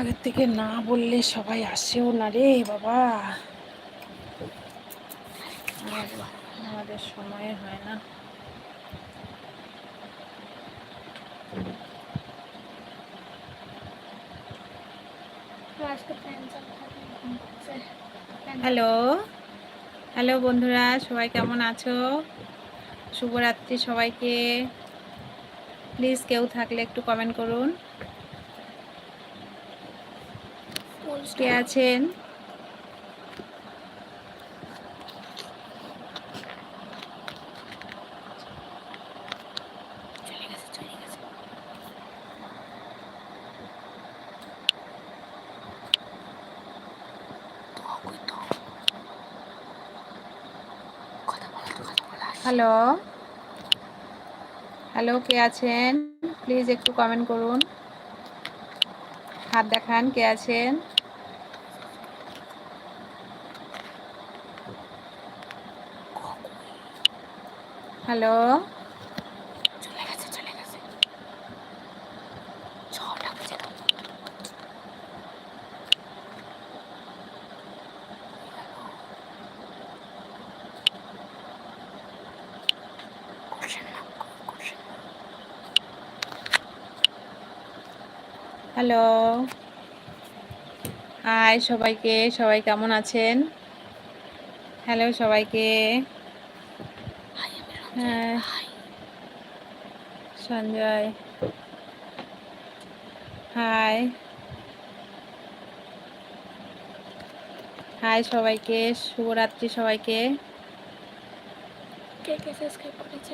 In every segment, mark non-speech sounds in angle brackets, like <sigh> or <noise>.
আগের থেকে না বললে সবাই আসেও না রে বাবা। আমাদের সময় হয় না। হ্যালো হ্যালো বন্ধুরা, সবাই কেমন আছো? শুভরাত্রি সবাইকে। প্লিজ কেউ থাকলে একটু কমেন্ট করুন। কে আছেন? হ্যালো? হ্যালো কে আছেন? প্লিজ একটু কমেন্ট করুন। হাত দেখান কে আছেন? হ্যালো? চলে গেছে চলে গেছে। ছটা বেজে। হ্যালো? হাই সবাইকে সবাই কেমন আছেন? হ্যালো সবাইকে। হ্যাঁ। সঞ্জয়। হাই। হাই সবাইকে শুভরাত্রি সবাইকে। কে কে সাবস্ক্রাইব করেছে?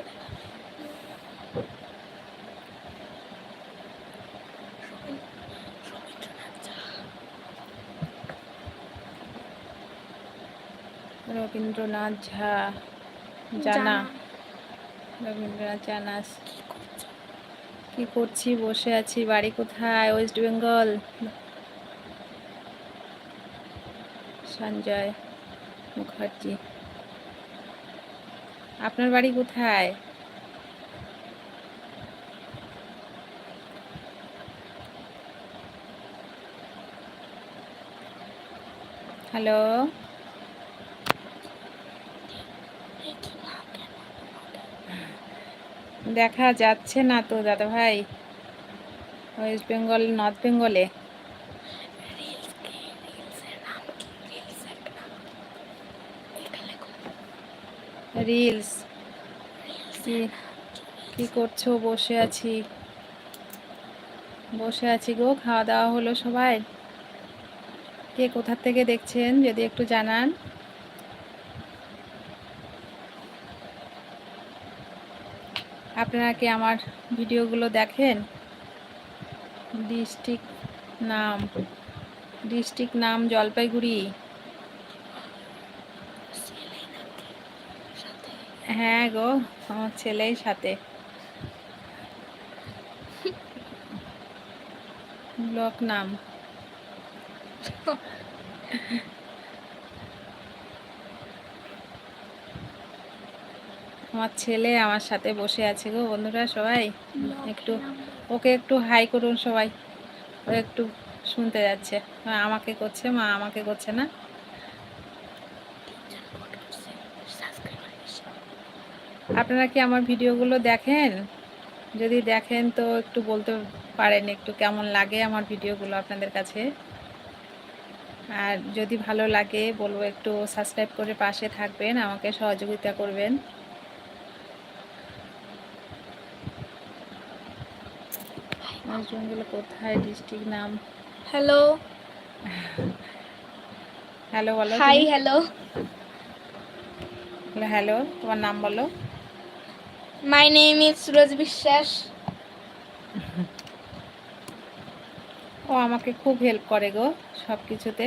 রবীন্দ্রনাথ ঝা। জানা। রবীন্দ্রনাথ জানাস, কি করছি? বসে আছি। বাড়ি কোথায়? ওয়েস্ট বেঙ্গল সঞ্জয় মুখার্জি। আপনার বাড়ি কোথায়? হ্যালো দেখি না কেন দেখা যাচ্ছে না তো দাদা ভাই ওয়েস্ট বেঙ্গল নর্থ বেঙ্গলে রিলস কে করছ? বসে আছি। বসে আছি গো, খাওয়া দাওয়া হলো সবাই। কে কোথার থেকে দেখছেন? যদি একটু জানান। আপনারা কি আমার ভিডিওগুলো দেখেন? ডিস্ট্রিক্ট নাম। ডিস্ট্রিক্ট নাম জলপাইগুড়ি। হ্যাঁ গো, আমার ছেলেই সাথে। ব্লক নাম। আমার ছেলে আমার সাথে বসে আছে গো বন্ধুরা সবাই। একটু, ওকে একটু হাই করুন সবাই। ও একটু শুনতে যাচ্ছে। আমাকে করছে, মা আমাকে করছে না। আপনারা কি আমার ভিডিওগুলো দেখেন? যদি দেখেন তো একটু বলতে পারেন একটু কেমন লাগে আমার ভিডিওগুলো আপনাদের কাছে। আর যদি ভালো লাগে বলব একটু সাবস্ক্রাইব করে পাশে থাকবেন, আমাকে সহযোগিতা করবেন। ওয়েস্ট বেঙ্গল কোথায় ডিস্ট্রিক্ট নাম? হ্যালো হ্যালো বলো হাই হ্যালো হ্যালো তোমার নাম বলো। মাই নেম ইজ সুরজ বিশ্বাস ও আমাকে খুব হেল্প করে গো সব কিছুতে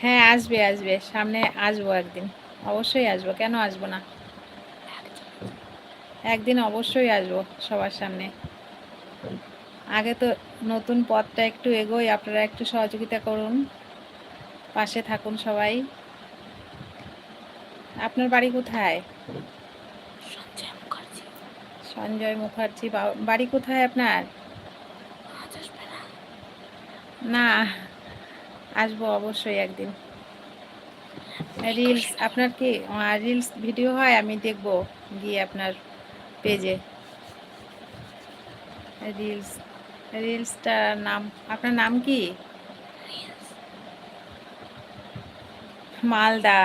হ্যাঁ আসবে আসবে। সামনে আসব একদিন। অবশ্যই আসব। কেন আসব না? একদিন অবশ্যই আসব সবার সামনে। আগে তো নতুন পথটা একটু এগোই আপনারা একটু সহযোগিতা করুন পাশে থাকুন সবাই। আপনার বাড়ি কোথায়? সঞ্জয় মুখার্জি। সঞ্জয় মুখার্জি বাড়ি কোথায় আপনার? না। আসব অবশ্যই একদিন। রিলস আপনার কি রিলস ভিডিও হয় আমি দেখব গিয়ে আপনার পেজে। রিলস রিলসটার নাম, আপনার নাম কি? মালদা,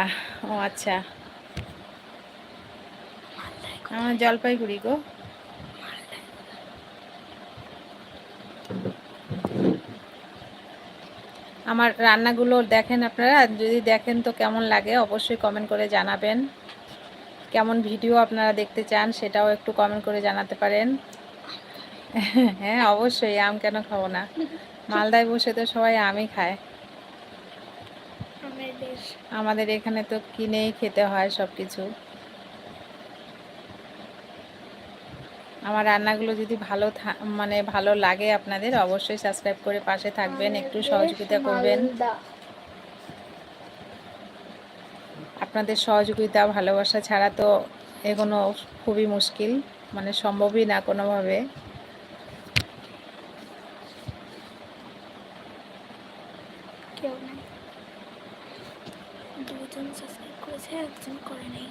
ও আচ্ছা। আমার জলপাইগুড়ি গো। আমার রান্নাগুলো দেখেন আপনারা, যদি দেখেন তো কেমন লাগে, অবশ্যই কমেন্ট করে জানাবেন। কেমন ভিডিও আপনারা দেখতে চান সেটাও একটু কমেন্ট করে জানাতে পারেন। <laughs> হ্যাঁ অবশ্যই আম কেন খাব না? মালদায় বসে তো সবাই আমই খায়। আমাদের এখানে তো কিনেই খেতে হয় সব কিছু আমার রান্নাগুলো যদি ভালো মানে ভালো লাগে আপনাদের অবশ্যই সাবস্ক্রাইব করে পাশে থাকবেন একটু সহযোগিতা করবেন মালদা। আপনাদের সহযোগিতা ভালোবাসা ছাড়া তো এগোনো খুবই মুশকিল মানে সম্ভবই না কোনোভাবে। দুজন সাবস্ক্রাইব করেছে একজন করে নেই।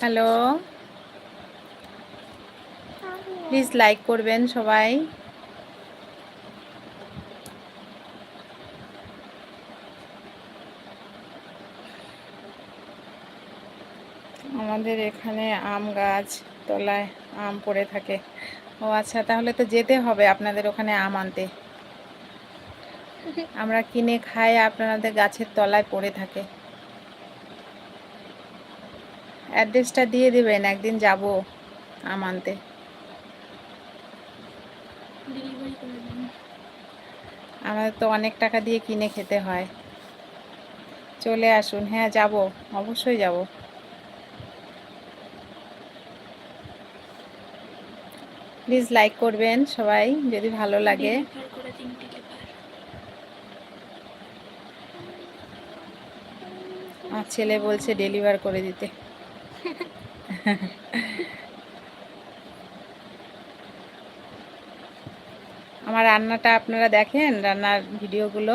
হ্যালো প্লিজ লাইক করবেন সবাই। আমাদের এখানে আম গাছ তলায় আম পড়ে থাকে। ও আচ্ছা তাহলে তো যেতে হবে আপনাদের ওখানে আম আনতে। <laughs> আমরা কিনে খাই আপনাদের গাছের তলায় পড়ে থাকে। অ্যাড্রেসটা দিয়ে দেবেন একদিন যাব আম আনতে ডেলিভারি করে দিন আমাদের তো অনেক টাকা দিয়ে কিনে খেতে হয়। চলে আসুন হ্যাঁ যাব, অবশ্যই যাব। প্লিজ লাইক করবেন সবাই, যদি ভালো লাগে। আমার ছেলে বলছে ডেলিভার করে দিতে। <laughs> আমার রান্নাটা আপনারা দেখেন, রান্নার ভিডিওগুলো।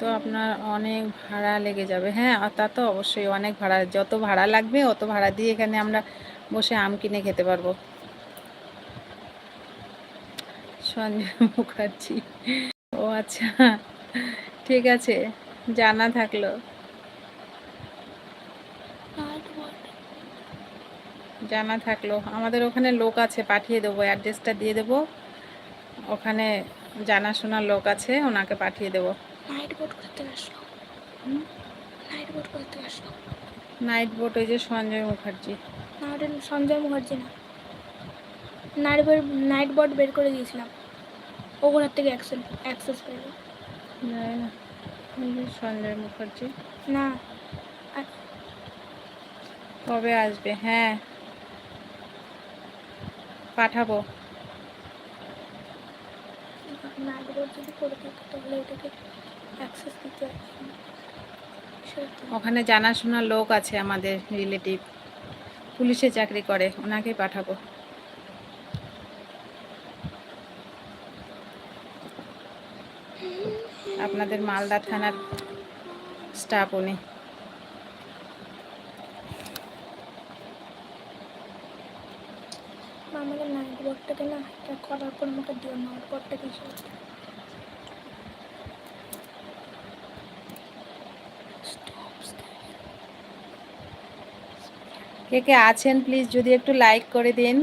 তো আপনার অনেক ভাড়া লেগে যাবে। হ্যাঁ তা তো অবশ্যই অনেক ভাড়া। যত ভাড়া লাগবে, অত ভাড়া দিয়ে এখানে আমরা বসে আম কিনে খেতে পারব। সঞ্জয় মুখার্জি। ও আচ্ছা ঠিক আছে জানা থাকল। জানা থাকল। আমাদের ওখানে লোক আছে পাঠিয়ে দেবো অ্যাড্রেসটা দিয়ে দেবো। ওখানে জানাশোনা লোক আছে ওনাকে পাঠিয়ে দেবো। নাইট বোট করতে আসলো। নাইট বোট করতে আসলো। নাইট বোট ওই যে সঞ্জয় মুখার্জি। সঞ্জয় মুখার্জি না। নাইট বোট নাইট বোট বের করে দিয়েছিলাম। ওগুলোর থেকে অ্যাক্সেস অ্যাক্সেস পেল সঞ্জয় মুখার্জি। না। কবে আসবে? হ্যাঁ। পাঠাবো। ওখানে জানাশোনা লোক আছে আমাদের রিলেটিভ পুলিশে চাকরি করে ওনাকেই পাঠাবো। আপনাদের মালদা থানার স্টাফ উনি। আমাদের নাইট বোটটাকে না এটা করার পর আমাকে দিও নাইট বোটটা কিছু কে কে আছেন প্লিজ যদি একটু লাইক করে দিন।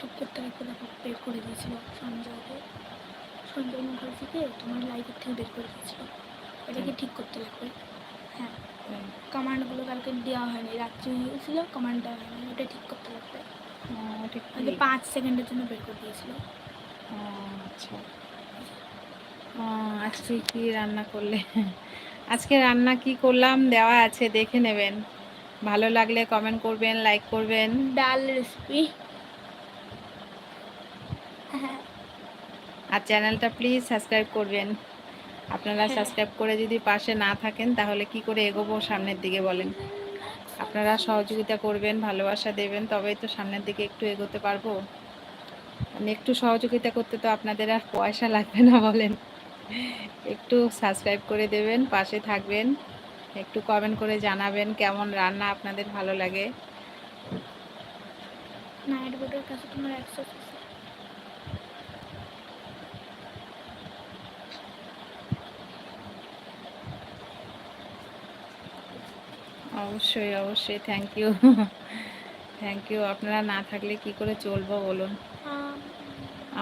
করতে লাগবে দেখো বের করে দিয়েছিল সঞ্জয়কে। সঞ্জয় মুখার্জিকে তোমার লাইভের থেকে বের করে দিয়েছিল। এটাকে ঠিক করতে লাগবে। হ্যাঁ কমান্ডগুলো কালকে দেওয়া হয়নি রাত্রি হয়ে গেছিল কমান্ড দেওয়া হয়নি ওটা ঠিক করতে লাগবে। ঠিক। আগে পাঁচ সেকেন্ডের জন্য বের করে দিয়েছিল। আচ্ছা। ও, আজকে কি রান্না করলে? আজকে রান্না কি করলাম? দেওয়া আছে দেখে নেবেন। ভালো লাগলে কমেন্ট করবেন লাইক করবেন। ডাল রেসিপি আর চ্যানেলটা প্লিজ সাবস্ক্রাইব করবেন। আপনারা হ্যাঁ। সাবস্ক্রাইব করে যদি পাশে না থাকেন তাহলে কি করে এগোবো সামনের দিকে বলেন? আপনারা সহযোগিতা করবেন ভালোবাসা দেবেন তবেই তো সামনের দিকে একটু এগোতে পারব। মানে একটু সহযোগিতা করতে তো আপনাদের আর পয়সা লাগবে না বলেন। একটু সাবস্ক্রাইব করে দেবেন পাশে থাকবেন একটু কমেন্ট করে জানাবেন কেমন রান্না আপনাদের ভালো লাগে। নাইট বোর্ডের কাছে তোমার অ্যাক্সেস অবশ্যই অবশ্যই। থ্যাংক ইউ থ্যাংক ইউ আপনারা না থাকলে কি করে চলবো বলুন? আম,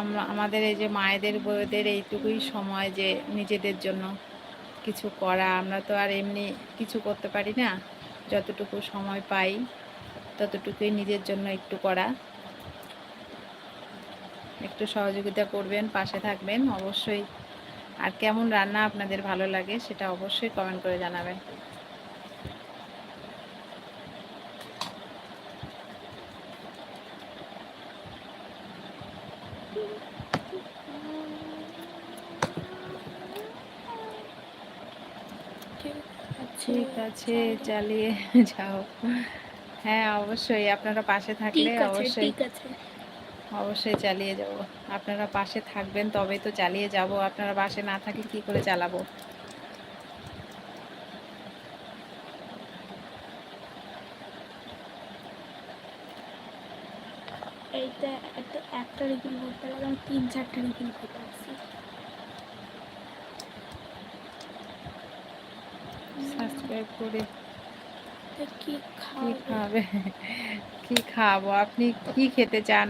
আমরা আমাদের এই যে মায়েদের বউদের এইটুকুই সময় যে নিজেদের জন্য কিছু করা আমরা তো আর এমনি কিছু করতে পারি না। যতটুকু সময় পাই ততটুকুই নিজের জন্য একটু করা। একটু সহযোগিতা করবেন পাশে থাকবেন অবশ্যই। আর কেমন রান্না আপনাদের ভালো লাগে সেটা অবশ্যই কমেন্ট করে জানাবেন ঠিক আছে ঠিক আছে চালিয়ে যাও। হ্যাঁ অবশ্যই আপনারা পাশে থাকলে অবশ্যই অবশ্যই চালিয়ে যাব। আপনারা পাশে থাকবেন তবেই তো চালিয়ে যাব। আপনারা পাশে না থাকলে কি করে চালাবো? এইটা একটা একটা রিফিল করতে লাগে আমি তিন চারটা রিফিল করতে সাবস্ক্রাইব করে। কি খাবে? <laughs> কি খাব? আপনি কি খেতে চান?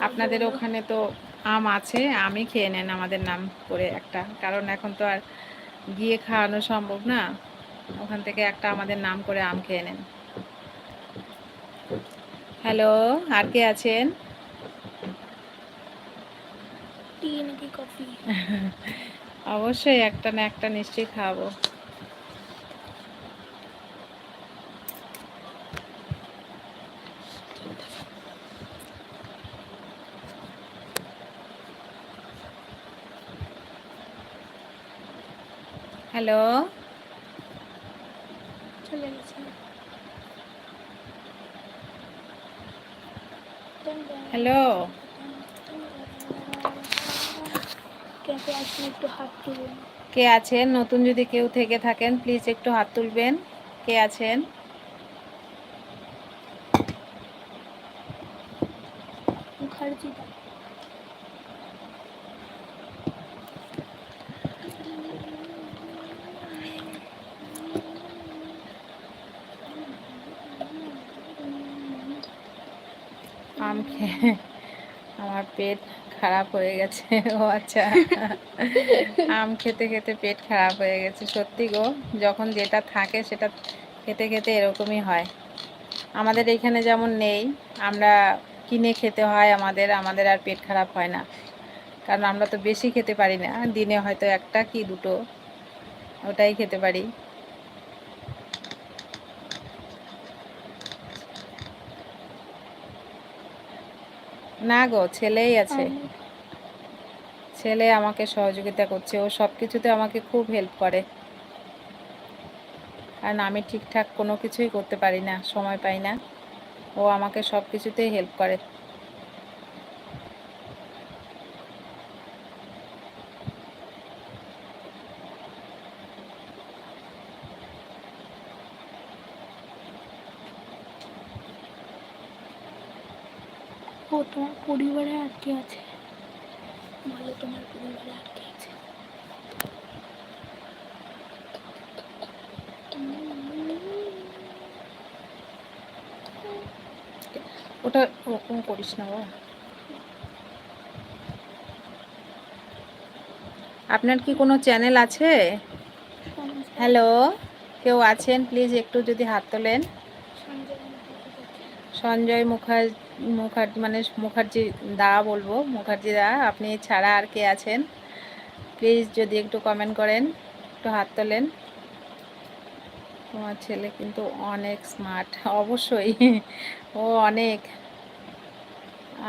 আপনাদের ওখানে তো আম আছে আমি খেয়ে নেন আমাদের নাম করে একটা। কারণ এখন তো আর গিয়ে খাওয়ানো সম্ভব না। ওখান থেকে একটা আমাদের নাম করে আম খেয়ে নেন। হ্যালো আর কে আছেন? টি নাকি কফি <laughs> অবশ্যই একটা না একটা নিশ্চয়ই খাব। হ্যালো? চলে গেছে। হ্যালো ক্যাফে আসলে একটু হাত তুলুন। কে আছেন? নতুন যদি কেউ থেকে থাকেন প্লিজ একটু হাত তুলবেন। কে আছেন? মুখার্জি আম খেয়ে আমার পেট খারাপ হয়ে গেছে। ও আচ্ছা। আম খেতে খেতে পেট খারাপ হয়ে গেছে। সত্যি গো, যখন যেটা থাকে সেটা খেতে খেতে এরকমই হয়। আমাদের এখানে যেমন নেই, আমরা কিনে খেতে হয় আমাদের আমাদের আর পেট খারাপ হয় না। কারণ আমরা তো বেশি খেতে পারি না। দিনে হয়তো একটা কি দুটো, ওটাই খেতে পারি। না গো ছেলেই আছে। ছেলে আমাকে সহযোগিতা করছে ও সব কিছুতে আমাকে খুব হেল্প করে। কারণ আমি ঠিকঠাক কোনো কিছুই করতে পারি না সময় পাই না। ও আমাকে সব কিছুতেই হেল্প করে। তোমার পরিবারে আর কে আছে। বলো তোমার পরিবারে আর কে আছে। ওটা ওরকম করিস না বাবা আপনার কি কোনো চ্যানেল আছে? হ্যালো কেউ আছেন? প্লিজ একটু যদি হাত তোলেন। সঞ্জয় মুখার্জি। মুখার্ মুখার্জি মানে মুখার্জি দা বলব মুখার্জি দা আপনি ছাড়া আর কে আছেন? প্লিজ যদি একটু কমেন্ট করেন একটু হাত তোলেন। তোমার ছেলে কিন্তু অনেক স্মার্ট অবশ্যই। ও অনেক।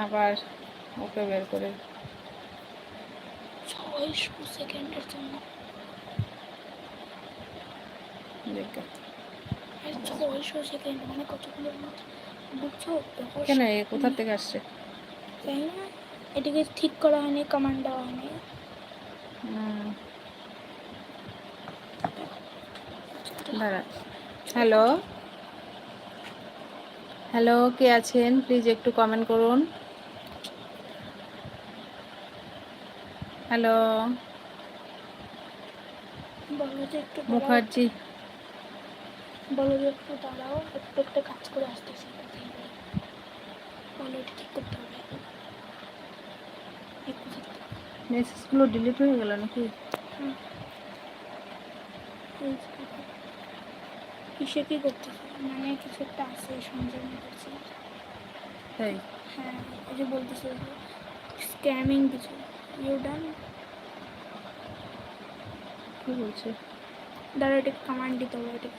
আবার ওকে বের করে সেকেন্ডের জন্য। ছয়শো সেকেন্ড মানে মতো বুঝছ? কেন এ কোথা থেকে আসছে? তাই না। এটাকে ঠিক করা হয়নি কমান্ড দেওয়া হয়নি। দাঁড়া। হ্যালো হ্যালো কে আছেন? প্লিজ একটু কমেন্ট করুন। হ্যালো মুখার্জি। বলো যে একটু দাঁড়াও একটু একটা কাজ করে আসতেছি। বলো এটা ঠিক করতে হবে? করতে। মেসেজগুলো ডিলিট হয়ে গেল নাকি। কিসে কি করতেছে? মানে কিছু একটা আছে সঞ্জয় মুখার্জি। তাই? হ্যাঁ এই যে বলতেছে স্ক্যামিং কিছু। ইউ ডান কি বলছে? দাঁড়া এটা কমান্ড দিতে হবে এটা